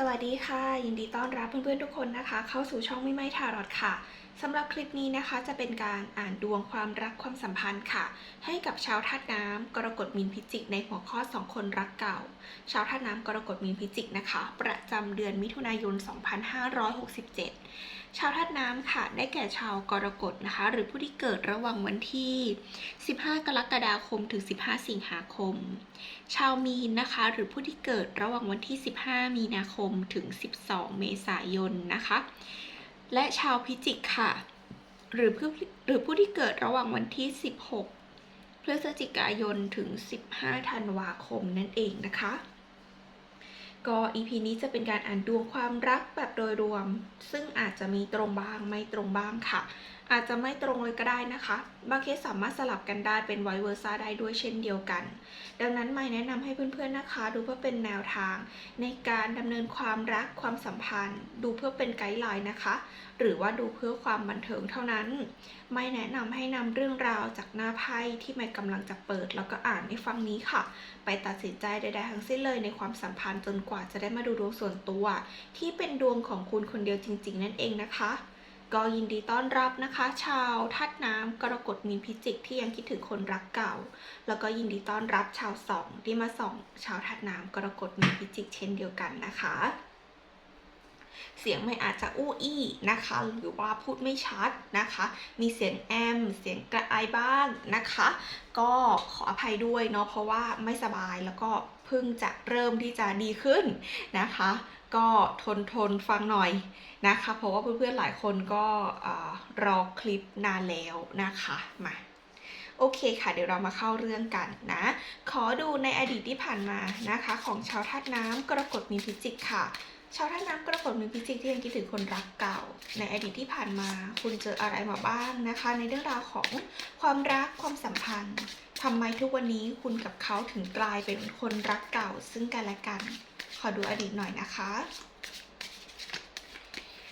สวัสดีค่ะ ยินดีต้อนรับเพื่อนๆทุกคนนะคะ เข้าสู่ช่องไม่ไม่ทารอดค่ะสำหรับคลิปนี้นะคะจะเป็นการอ่านดวงความรักความสัมพันธ์ค่ะ ให้กับชาวธาตุน้ำกรกฎมีนพิจิกในหัวข้อสองคนรักเก่า ชาวธาตุน้ำกรกฎมีนพิจิกนะคะ ประจำเดือนมิถุนายน 2567 ชาวธาตุน้ำค่ะ ได้แก่ชาวกรกฎนะคะ หรือผู้ที่เกิดระหว่างวันที่ 15 กรกฎาคมถึง 15 สิงหาคม ชาวมีนนะคะ หรือผู้ที่เกิดระหว่างวันที่ 15 มีนาคมถึง 12 เมษายนนะคะ และชาวพิจิกค่ะ หรือผู้หรือผู้ที่เกิดระหว่างวันที่ 16 พฤศจิกายนถึง 15 ธันวาคมนั่นเองนะคะ ก็ EP นี้จะเป็นการอ่านดวงความรักแบบโดยรวม ซึ่งอาจจะมีตรงบ้างไม่ตรงบ้างค่ะ อาจจะไม่ตรงเลยก็ได้นะคะ บางเคสสามารถสลับกันได้เป็นไวเวอร์ซ่าได้ด้วยเช่นเดียวกัน ดังนั้นไม่แนะนำให้เพื่อนๆนะคะ ดูเพื่อเป็นแนวทาง ในการดำเนินความรักความสัมพันธ์ ดูเพื่อเป็นไกด์ไลน์นะคะ หรือว่าดูเพื่อความบันเทิงเท่านั้น ไม่แนะนำให้นำเรื่องราวจากหน้าไพ่ที่ไม่กำลังจะเปิด แล้วก็อ่านในฟังนี้ค่ะ ไปตัดสินใจใดๆทั้งสิ้นเลยในความสัมพันธ์จนกว่าจะได้มาดูดวงส่วนตัว ที่เป็นดวงของคุณคนเดียวจริง ๆ นั่นเองนะคะ ก็ยินดีต้อนรับนะคะ ชาวธาตุน้ำกรกฎมีนพิจิกที่ยังคิดถึงคนรักเก่า แล้วก็ยินดีต้อนรับชาวสองที่มาส่องชาวธาตุน้ำกรกฎมีนพิจิกเช่นเดียวกันนะคะ เสียงไม่อาจจะอู้อี้นะคะ หรือว่าพูดไม่ชัดนะคะ มีเสียงแอม เสียงกระไอบ้างนะคะ ก็ขออภัยด้วยเนาะเพราะว่าไม่สบายแล้วก็เพิ่งจะเริ่มที่จะดีขึ้นนะคะ ก็ทนทนฟังหน่อยนะคะ เพราะว่าเพื่อนๆหลายคนก็รอคลิปนานแล้วนะคะมาโอเคค่ะ เดี๋ยวเรามาเข้าเรื่องกันนะ ขอดูในอดีตที่ผ่านมานะคะ ของชาวธาตุน้ำกรกฎมีพิจิกค่ะ ชาวธาตุน้ำกรกฎมีพิจิกที่ยังคิดถึงคนรักเก่า ในอดีตที่ผ่านมาคุณเจออะไรมาบ้างนะคะ ในเรื่องราวของความรักความสัมพันธ์ทำไมทุกวันนี้คุณกับเขาถึงกลายเป็นคนรักเก่า ซึ่งกันและกัน ขอดูอดีตหน่อยนะคะ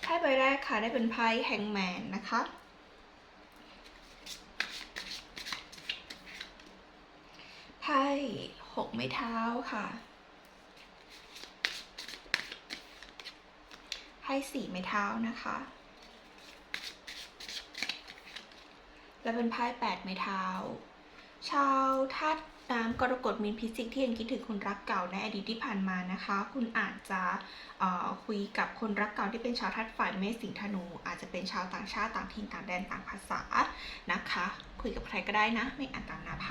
ไพ่ใบแรกค่ะได้เป็นไพ่แฮงแมนนะคะไพ่หกไม้เท้าค่ะ ไพ่สี่ไม้เท้านะคะ และเป็นไพ่แปดไม้เท้า ชาวธาตุ น้ำกรกฎมีนพิจิกที่ยังคิดถึงคนรักเก่าในอดีตที่ผ่านมานะคะ คุณอาจจะคุยกับคนรักเก่าที่เป็นชาวธาตุไฟเมษสิงธนู อาจจะเป็นชาวต่างชาติต่างถิ่นต่างแดนต่างภาษานะคะ คุยกับใครก็ได้นะ ไม่อ่านตามหนาไพ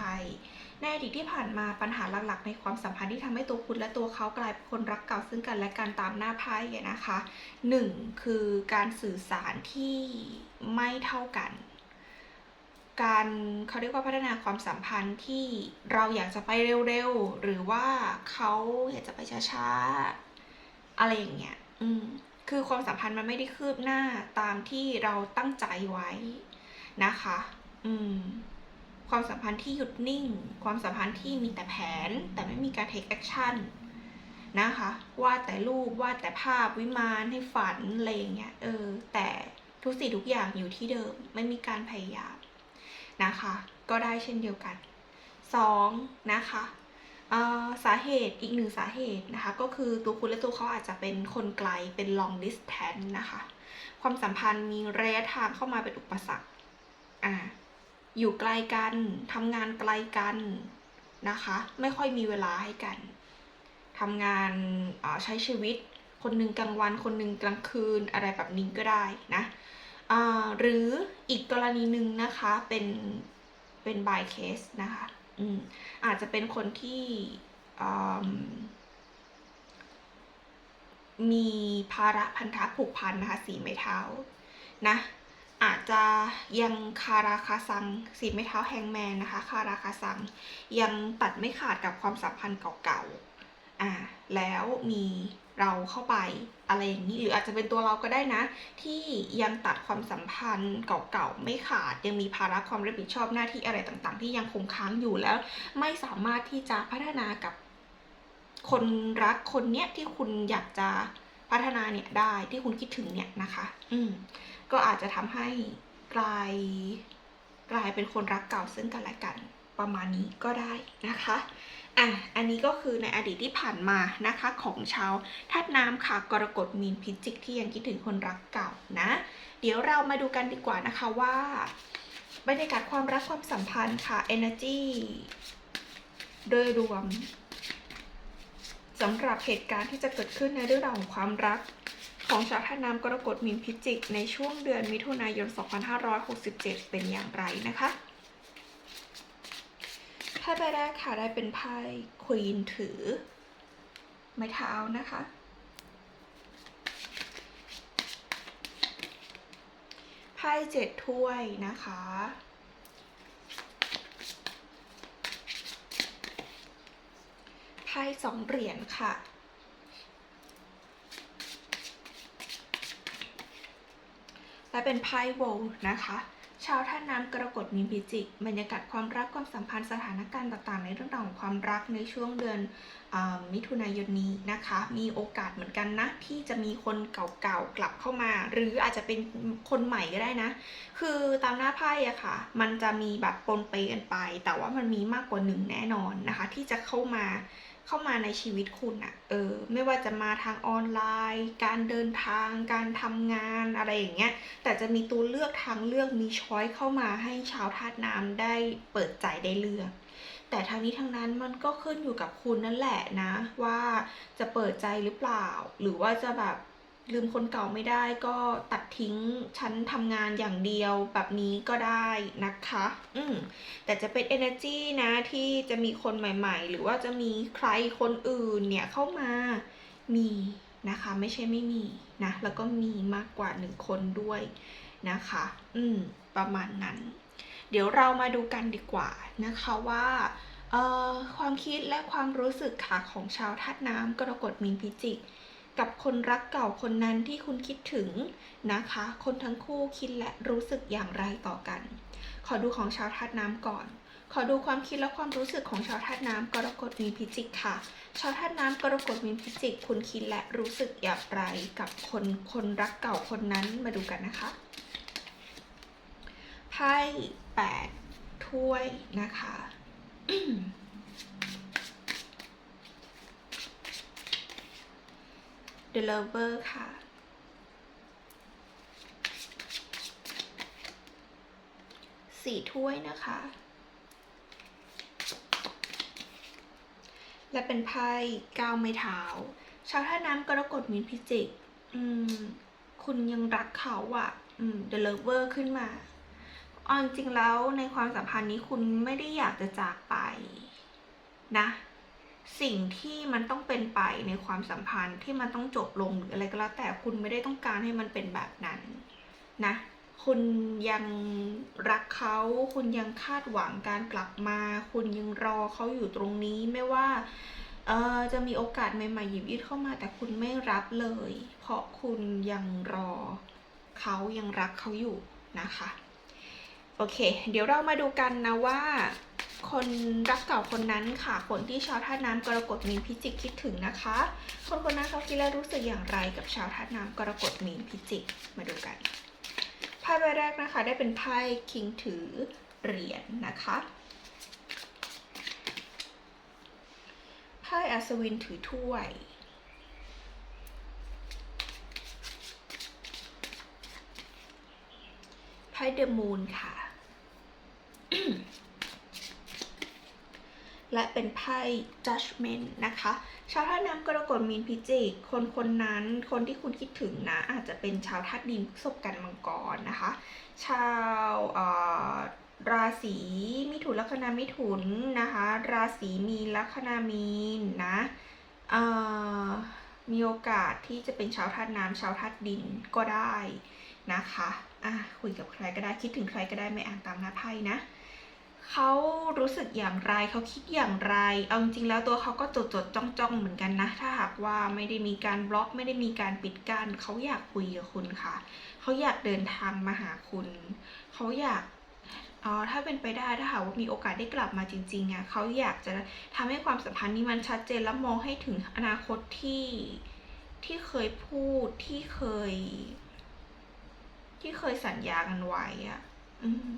ในอดีตที่ผ่านมาปัญหาหลักๆ ในความสัมพันธ์ที่ทำให้ตัวคุณและตัวเขากลายเป็นคนรักเก่าซึ่งกันและกันตามหน้าไพ่นะคะหนึ่งคือการสื่อสารที่ไม่เท่ากัน การเขาเรียกว่าพัฒนาความสัมพันธ์ที่เราอยากจะไปเร็วๆ หรือว่าเขาอยากจะไปช้าๆ อะไรอย่างเงี้ย อืม คือความสัมพันธ์มันไม่ได้คืบหน้าตามที่เราตั้งใจไว้นะคะ อืม ความสัมพันธ์ที่หยุดนิ่ง ความสัมพันธ์ที่มีแต่แผน แต่ไม่มีการ take action นะคะวาดแต่รูปวาดแต่ภาพวิมานให้ฝันอะไรอย่างเงี้ย เออ แต่ทุกสิ่งทุกอย่างอยู่ที่เดิม ไม่มีการพยายาม นะคะ ก็ได้เช่นเดียวกัน 2. นะคะสาเหตุอีกหนึ่งสาเหตุนะคะ ก็คือตัวคุณและตัวเขาอาจจะเป็นคนไกลเป็น long distance นะคะ ความสัมพันธ์มีระยะทางเข้ามาเป็นอุปสรรคอ่าอยู่ไกลกันทำงานไกลกันนะคะ ไม่ค่อยมีเวลาให้กันทำงานใช้ชีวิต คนหนึ่งกลางวัน คนหนึ่งกลางคืนอะไรแบบนี้ก็ได้นะ หรืออีกกรณีหนึ่งนะคะเป็นเป็น by case นะคะอืมอาจจะเป็นคนที่มมีภาระพันธะผูกพันนะคะสีไม้เท้านะอาจจะยังคาราคาซังสีไม้เท้าแฮงแมนนะคะคาราคาซังยังตัดไม่ขาดกับความสัมพันธ์เก่าๆ อ่าแล้วมีเราเข้าไปอะไรอย่างนี้หรืออาจจะเป็นตัวเราก็ได้นะ ที่ยังตัดความสัมพันธ์เก่าๆไม่ขาด ยังมีภาระความรับผิดชอบหน้าที่อะไรต่างๆ ที่ยังคงค้างอยู่แล้ว ไม่สามารถที่จะพัฒนากับคนรักคนเนี้ยที่คุณอยากจะพัฒนาเนี่ยได้ที่คุณคิดถึงเนี่ยนะคะ อืมก็อาจจะทำให้กลายกลายเป็นคนรักเก่าซึ่งกันและกันประมาณนี้ก็ได้นะคะ อะ อันนี้ก็คือในอดีตที่ผ่านมานะคะของชาวธาตุน้ำค่ะกรกฎมีนพิจิกที่ยังคิดถึงคนรักเก่านะ เดี๋ยวเรามาดูกันดีกว่านะคะว่าบรรยากาศความรักความสัมพันธ์ค่ะ energy โดยรวมสำหรับเหตุการณ์ที่จะเกิดขึ้นในเรื่องราวของความรัก ของชาวธาตุน้ำกรกฎมีนพิจิก ในช่วงเดือนมิถุนายน 2567 เป็นอย่างไรนะคะ ไพ่ใบแรกค่ะได้เป็นไพ่ควีนถือ ไม้เท้านะคะ ไพ่เจ็ดถ้วยนะคะ ไพ่สองเหรียญค่ะ และเป็นไพ่โวลนะคะ ชาวท่าน้ำกรกฎมีนพิจิกบรรยากาศความรักความสัมพันธ์สถานการณ์ต่างๆ ในเรื่องราวของความรักในช่วงเดือนอมิถุนายนนี้นะคะ มีโอกาสเหมือนกันนะ ที่จะมีคนเก่าๆกลับเข้ามา หรืออาจจะเป็นคนใหม่ก็ได้นะ คือตามหน้าไพ่อะค่ะ มันจะมีแบบปนเปกันไป แต่ว่ามันมีมากกว่าหนึ่งแน่นอนนะคะ ที่จะเข้ามา เข้ามาในชีวิตคุณอะเออ ไม่ว่าจะมาทางออนไลน์ การเดินทาง การทำงานอะไรอย่างเงี้ย แต่จะมีตัวเลือกทางเลือกมีช้อยเข้ามาให้ชาวธาตุน้ำได้เปิดใจได้เลือก แต่ทางนี้ทางนั้นมันก็ขึ้นอยู่กับคุณนั่นแหละนะ ว่าจะเปิดใจหรือเปล่า หรือว่าจะแบบ ลืมคนเก่าไม่ได้ก็ตัดทิ้งฉันทำงานอย่างเดียวแบบนี้ก็ได้นะคะ อืมแต่จะเป็น energy นะที่จะมีคนใหม่ ๆ หรือว่าจะมีใครคนอื่นเนี่ยเข้ามามีนะคะ ไม่ใช่ไม่มีนะ แล้วก็มีมากกว่าหนึ่งคนด้วยนะคะ อืม ประมาณนั้น เดี๋ยวเรามาดูกันดีกว่านะคะว่าความคิดและความรู้สึกค่ะของชาวธาตุน้ำกรกฎมีนพิจิก กับคนรักเก่าคนนั้นที่คุณคิดถึงนะคะ คนทั้งคู่คิดและรู้สึกอย่างไรต่อกัน ขอดูของชาวธาตุน้ำก่อน ขอดูความคิดและความรู้สึกของชาวธาตุน้ำกรกฎมีนพิจิกค่ะ ชาวธาตุน้ำกรกฎมีนพิจิก คุณคิดและรู้สึกอย่างไรกับคนคนรักเก่าคนนั้นมาดูกันนะคะไพ่แปดถ้วยนะคะ The Lover ค่ะ สี่ถ้วยนะคะ และเป็นไพ่ก้าวไม้เท้า ชาวท่าน้ำกรกฎมีนพิจิก อืม คุณยังรักเขาอะอืม The Lover ขึ้นมาเอาจริงแล้วในความสัมพันธ์นี้คุณไม่ได้อยากจะจากไป นะ สิ่งที่มันต้องเป็นไปในความสัมพันธ์ที่มันต้องจบลงหรืออะไรก็แล้วแต่คุณไม่ได้ต้องการให้มันเป็นแบบนั้นนะ คุณยังรักเขา คุณยังคาดหวังการกลับมา คุณยังรอเขาอยู่ตรงนี้ไม่ว่าเออจะมีโอกาสใหม่ๆหยิบยื่นเข้ามา แต่คุณไม่รับเลย เพราะคุณยังรอเขายังรักเขาอยู่นะคะ โอเค เดี๋ยวเรามาดูกันนะว่า คนรักเก่าคนนั้นค่ะ คนที่ชาวท่าตุน้ำกรกฎมีนพิจิกคิดถึงนะคะ คนคนนั้นเขาคิดและรู้สึกอย่างไรกับชาวท่าตุน้ำกรกฎมีนพิจิกมาดูกันไพ่ใบแรกนะคะ ได้เป็นไพ่คิงถือเหรียญนะคะไพ่อัศวินถือถ้วยไพ่เดอะมูนค่ะ และเป็นไพ่ judgment นะคะ ชาวธาตุน้ำกรกฎมีนพิจิก คนคนนั้นคนที่คุณคิดถึงนะ อาจจะเป็นชาวธาตุดินพฤษภกันมังกรนะคะ ชาวอ่อราศีมิถุนลัคนามิถุนนะคะ ราศีมีนลัคนามีนนะอ่อมีโอกาสที่จะเป็นชาวธาตุน้ำชาวธาตุดินก็ได้นะคะอะคุยกับใครก็ได้คิดถึงใครก็ได้ไม่อ่านตามหน้าไพ่นะ เขารู้สึกอย่างไรเขาคิดอย่างไร เอาจริงแล้วตัวเขาก็จดจดจ้องจ้องเหมือนกันนะ ถ้าหากว่าไม่ได้มีการบล็อก ไม่ได้มีการปิดกัน้นเขาอยากคุยกับคุณค่ะ เขาอยากเดินทางมาหาคุณ เขาอยากอ๋อถ้าเป็นไปได้ถ้าหากว่ามีโอกาสได้กลับมาจริงๆอะเขาอยากจะทำให้ความสัมพันธ์นี้มันชัดเจนและมองให้ถึงอนาคตที่ที่เคยพูดที่เคย ที่เคยสัญญากันไว้อะอืม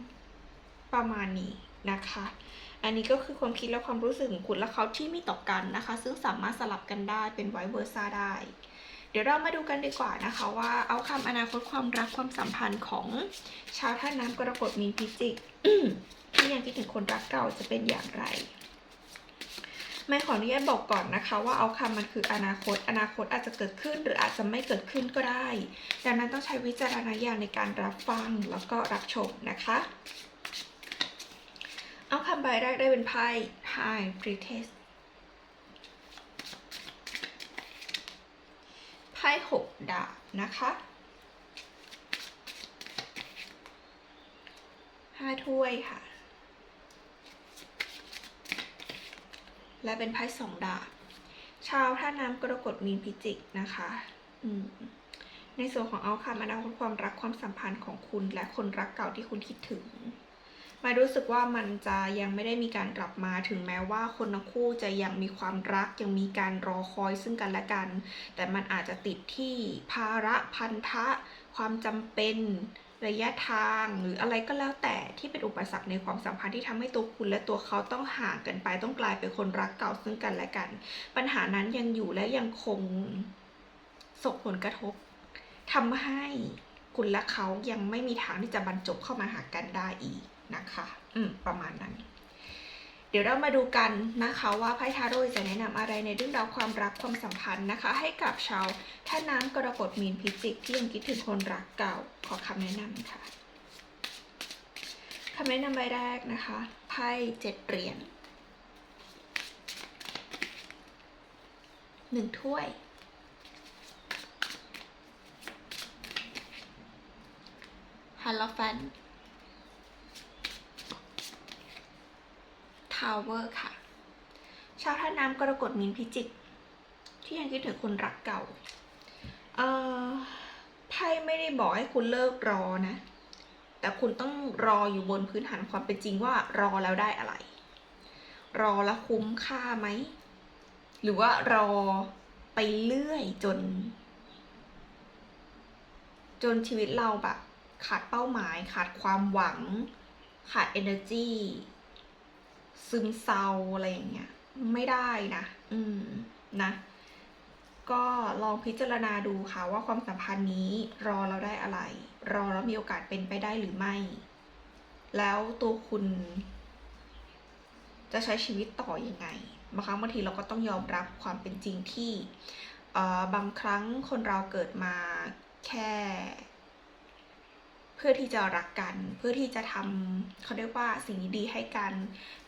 ประมาณนี้ นะคะ อันนี้ก็คือความคิดและความรู้สึกของคุณและเขาที่ไมีต่อกันนะคะ ซึ่งสามารถสลับกันได้เป็นไวเวอร์ซ่าได้ เดี๋ยวเรามาดูกันดีกว่านะคะว่าเอาคำอนาคตความรักความสัมพันธ์ของชาวท่าน้ำกรกฎมีนพิจิกที่ยังคิดถึงคนรักเก่าจะเป็นอย่างไรไม่ขออนุญาตบอกก่อนนะคะ ว่าเอาคำมันคืออนาคต อนาคตอาจจะเกิดขึ้นหรืออาจจะไม่เกิดขึ้นก็ได้ ดังนั้นต้องใช้วิจารณญาณในการรับฟังแล้วก็รับชมนะคะ เอาคำใบแรกได้เป็นไพ่ High Priestess ไพ่หกดาบนะคะ ห้าถ้วยค่ะ และเป็นไพ่สองดาบ ชาวท่าน้ำกรกฎมีนพิจิกนะคะ อืมในส่วนของเอาคำอนาคตความรักความสัมพันธ์ของคุณและคนรักเก่าที่คุณคิดถึง มารู้สึกว่ามันจะยังไม่ได้มีการกลับมาถึงแม้ว่าคนทั้งคู่จะยังมีความรักยังมีการรอคอยซึ่งกันและกัน แต่มันอาจจะติดที่ภาระพันธะ ความจำเป็นระยะทางหรืออะไรก็แล้วแต่ที่เป็นอุปสรรคในความสัมพันธ์ที่ทำให้ตัวคุณและตัวเขาต้องห่างกันไปต้องกลายเป็นคนรักเก่าซึ่งกันและกัน ปัญหานั้นยังอยู่และยังคงส่งผลกระทบทำให้คุณและเขายังไม่มีทางที่จะบรรจบเข้ามาหากันได้อีก นะคะ อืม ประมาณนั้น เดี๋ยวเรามาดูกันนะคะว่าไพ่ทาโร่จะแนะนำอะไรในเรื่องราวความรักความสัมพันธ์นะคะ ให้กับชาวท่าน้ำกรกฎมีนพิจิกที่ยังคิดถึงคนรักเก่าขอคำแนะนำค่ะคำแนะนำใบแรกนะคะไพ่เจ็ดเหรียญหนึ่งถ้วยฮัลโลแฟนาวเวอร์ค่ะ ชาวท่าน้ำกรกฎมีนพิจิก ที่ยังคิดถึงคนรักเก่า เอ่อไพ่ไม่ได้บอกให้คุณเลิกรอนะ แต่คุณต้องรออยู่บนพื้นฐานความเป็นจริงว่ารอแล้วได้อะไร รอแล้วคุ้มค่าไหม หรือว่ารอไปเรื่อยจน จนชีวิตเราแบบขาดเป้าหมาย ขาดความหวัง ขาด energy ซึมเศร้าอะไรอย่างเงี้ยไม่ได้นะ อืมนะ ก็ลองพิจารณาดูค่ะว่าความสัมพันธ์นี้รอเราได้อะไร รอแล้วมีโอกาสเป็นไปได้หรือไม่ แล้วตัวคุณ จะใช้ชีวิตต่ออยังไงบางครั้งบางทีเราก็ต้องยอมรับความเป็นจริงที่เอ่อบางครั้งคนเราเกิดมาแค่ เพื่อที่จะรักกัน เพื่อที่จะทำเขาเรียกว่าสิ่งดีๆให้กัน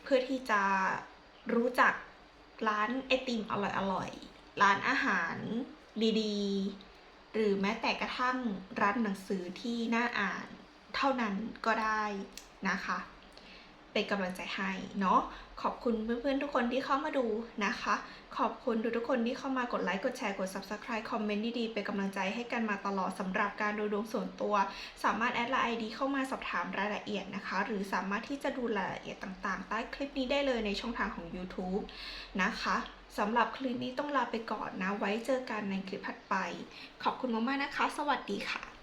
เพื่อที่จะรู้จักร้านไอติมอร่อยๆ ร้านอาหารดีๆ หรือแม้แต่กระทั่งร้านหนังสือที่น่าอ่านเท่านั้นก็ได้นะคะ เป็นกำลังใจให้เนาะขอบคุณเพื่อนๆทุกคนที่เข้ามาดูนะคะ ขอบคุณทุกๆคนที่เข้ามากดไลค์กดแชร์กด subscribe คอมเมนต์ดีๆเป็นกำลังใจให้กันมาตลอดสำหรับการดูดวงส่วนตัว สามารถแอดไลน์ ID เข้ามาสอบถามรายละเอียดนะคะ หรือสามารถที่จะดูรายละเอียดต่างๆ ใต้คลิปนี้ได้เลยในช่องทางของ YouTube นะคะสำหรับคลิปนี้ต้องลาไปก่อนนะ ไว้เจอกันในคลิปถัดไป ขอบคุณมากๆนะคะ สวัสดีค่ะ